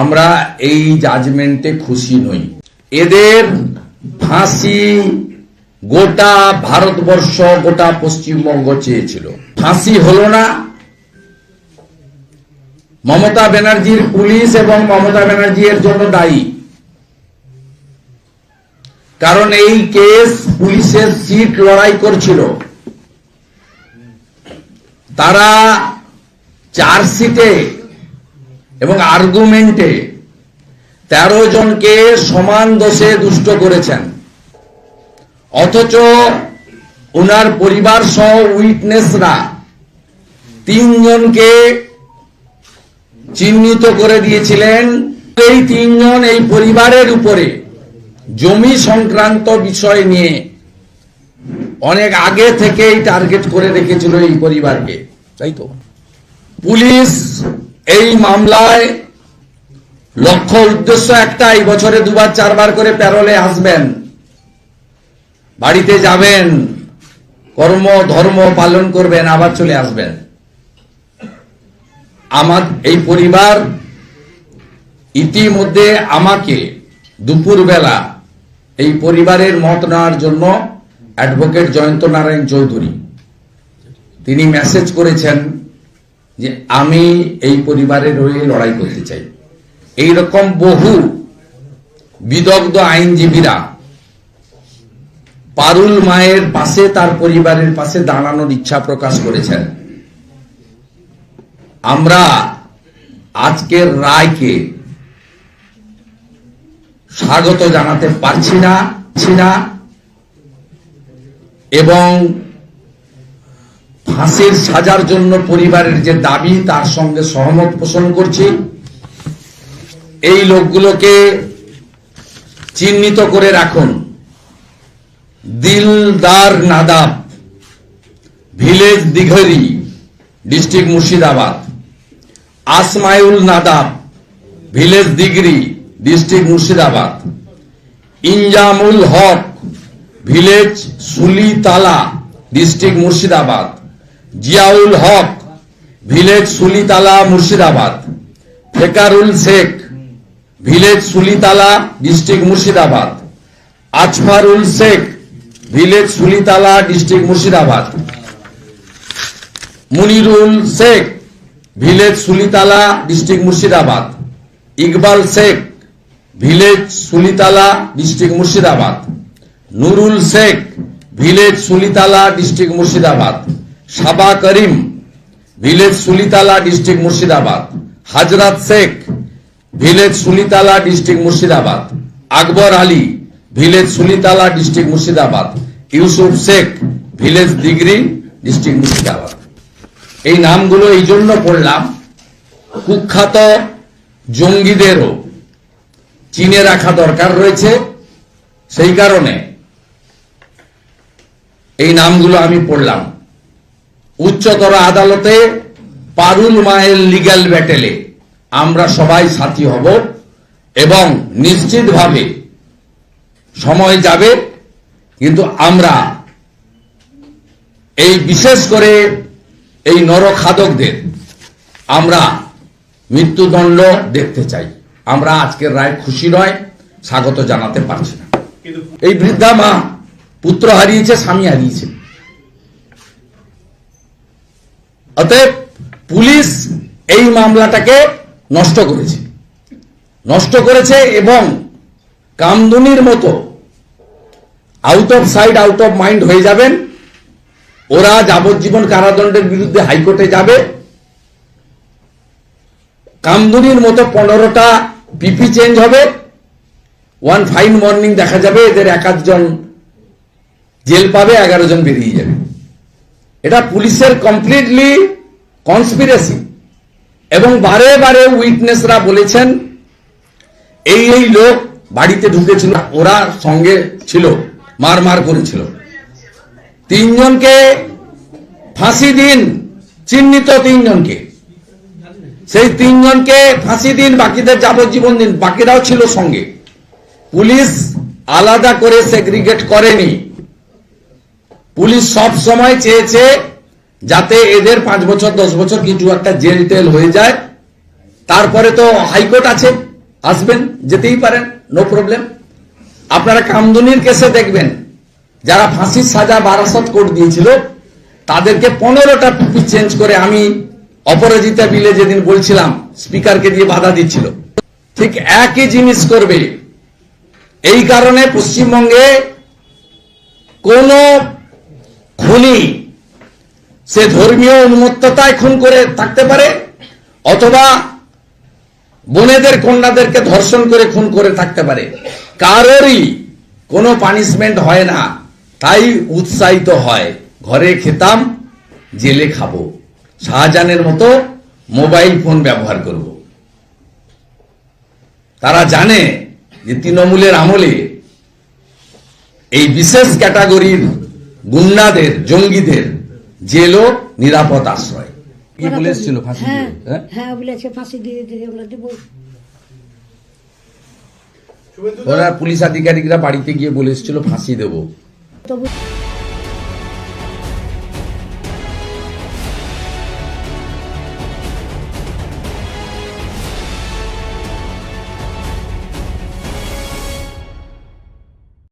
আমরা এই জাজমেন্টে খুশি নই। এদের ফাঁসি গোটা ভারতবর্ষ, গোটা পশ্চিমবঙ্গ চেয়েছিল। ফাঁসি হলো না। মমতা ব্যানার্জির পুলিশ এবং মমতা ব্যানার্জি এর জন্য দায়ী। কারণ এই কেস পুলিশের সিট লড়াই করছিল। তারা চার্জশিটে এবং আর্গুমেন্টে তেরো জনকে সমান দোষে দুষ্ট করেছেন। অথচ ওনার পরিবার সহ উইটনেসরা তিনজনকে চিহ্নিত করে দিয়েছিলেন। এই তিনজন এই পরিবারের উপরে জমি সংক্রান্ত বিষয় নিয়ে অনেক আগে থেকেই টার্গেট করে রেখেছিল এই পরিবারকে, তাই তো? পুলিশ এই মামলায় লক্ষ্য উদ্দেশ্য একটাই, বছরে দুবার, চারবার করে প্যারোলে আসবেন। বাড়িতে যাবেন, কর্ম, ধর্ম পালন করবেন, আবার চলে আসবেন। আমার, এই পরিবার ইতিমধ্যে আমাকে দুপুরবেলা এই পরিবারের মত নেওয়ার জন্য অ্যাডভোকেট জয়ন্ত নারায়ণ চৌধুরী, তিনি মেসেজ করেছেন। যে আমি এই পরিবারের হয়ে লড়াই করতে চাই। এই রকম বহু বিদগ্ধ আইনজীবীরা পারুল মায়ের পাশে, তার পরিবারের পাশে দাঁড়ানোর ইচ্ছা প্রকাশ করেছেন। আমরা আজকের রায়কে স্বাগত জানাতে পারছি না পারছি না, এবং ফাঁসির সাজার জন্য পরিবারের যে দাবি, তার সঙ্গে সহমত পোষণ করছি। এই লোকগুলোকে চিহ্নিত করে রাখুন। Dildar Nadab, village Dighri, district Murshidabad. Asmaiul Nadab, village Digri district Murshidabad. Inzamul Haque, village Sulitala, district Murshidabad. Ziaul Haque, village Sulitala Murshidabad. Fekarul Sheikh, village Sulitala district Murshidabad. Azfarul Sheikh, village Sulitala district Murshidabad. Munirul Sheikh, village Sulitala district Murshidabad. Iqbal Sheikh, village Sulitala district Murshidabad. Nurul Sheikh, village Sulitala district Murshidabad. Saba Karim, village Sulitala district Murshidabad. Hazrat Sheikh, village Sulitala district Murshidabad. Akbar Ali, village Sulitala district Murshidabad. Yusuf Sheikh, village Digri district Murshidabad. এই নামগুলো এই জন্য পড়লাম, কুখ্যাত জঙ্গিদেরও চিনে রাখা দরকার রয়েছে। সেই কারণে এই নামগুলো আমি পড়লাম। উচ্চতর আদালতে পারুল মায়ের লিগ্যাল ব্যাটেলে আমরা সবাই সাথী হব এবং নিশ্চিতভাবে সময় যাবে কিন্তু আমরা এই বিশেষ করে এই নরখাদকদের আমরা মৃত্যুদণ্ড দেখতে চাই। আমরা আজকের রায় খুশি নয় স্বাগত জানাতে পারছি না। এই বৃদ্ধা মা পুত্র হারিয়েছে স্বামী হারিয়েছে। অতএব পুলিশ এই মামলাটাকে নষ্ট করেছে। নষ্ট করেছে এবং কামদুনির মতো out of side out of mind হয়ে যাবেন। ওরা যাবজ্জীবন কারাদণ্ডের বিরুদ্ধে হাইকোর্টে যাবে। কামদুনির মতো পনেরোটা পিপি চেঞ্জ হবে। ওয়ান ফাইন মর্নিং দেখা যাবে, এদের এক জন জেল পাবে, এগারো জন বেরিয়ে যাবে। এটা পুলিশের কমপ্লিটলি কনস্পিরেসি এবং বারে বারে উইটনেসরা বলেছেন, এই এই লোক বাড়িতে ঢুকেছিল, ওরা সঙ্গে ছিল, মার মার করেছিল। তিনজনকে ফাঁসি দিন, চিহ্নিত তিনজনকে। সেই তিনজনকে ফাঁসি দিন, বাকিদের যাবজ্জীবন দিন, বাকিরাও ছিল সঙ্গে। পুলিশ আলাদা করে সেগ্রিগেট করেনি। পুলিশ সব সময় চেয়েছে যাতে এদের পাঁচ বছর, দশ বছর কিছু একটা জেল টেল হয়ে যায়। তারপরে তো হাইকোর্ট আছে, আসবেন, যেতেই পারেন নো প্রবলেম আপনারা কামদুনির কেসে দেখবেন, যারা ফাঁসির সাজা বারাসত কোর্ট দিয়েছিল, তাদেরকে পনেরোটা পিপি চেঞ্জ করে আমি অপরাজিতা বিলে যেদিন বলছিলাম, স্পিকারকে দিয়ে বাধা দিচ্ছিল। ঠিক একই জিনিস করবে। এই কারণে পশ্চিমবঙ্গে কোন খুনি সে ধর্মীয় উন্মত্ততায় খুন করে থাকতে পারে, অথবা বোনেদের কন্যাদেরকে ধর্ষণ করে খুন করে থাকতে পারে। কারোরই কোনো পানিশমেন্ট হয় না, তাই উৎসাহিত হয়, ঘরে খেতাম, জেলে খাব। শাহজাহানের মতো মোবাইল ফোন ব্যবহার করব। তারা জানে যে তৃণমূলের আমলে এই বিশেষ ক্যাটাগরির গুন্ডাদের, জঙ্গিদের জেলও নিরাপদ আশ্রয়। কি বলে এসেছিল ফাঁসি হ্যাঁ হ্যাঁ? হ্যাঁ বলেছে ফাঁসি দিয়ে দিয়ে আমরা দেবো। ওরা পুলিশ আধিকারিকরা বাড়িতে গিয়ে বলে এসেছিল ফাঁসি দেবো। তবু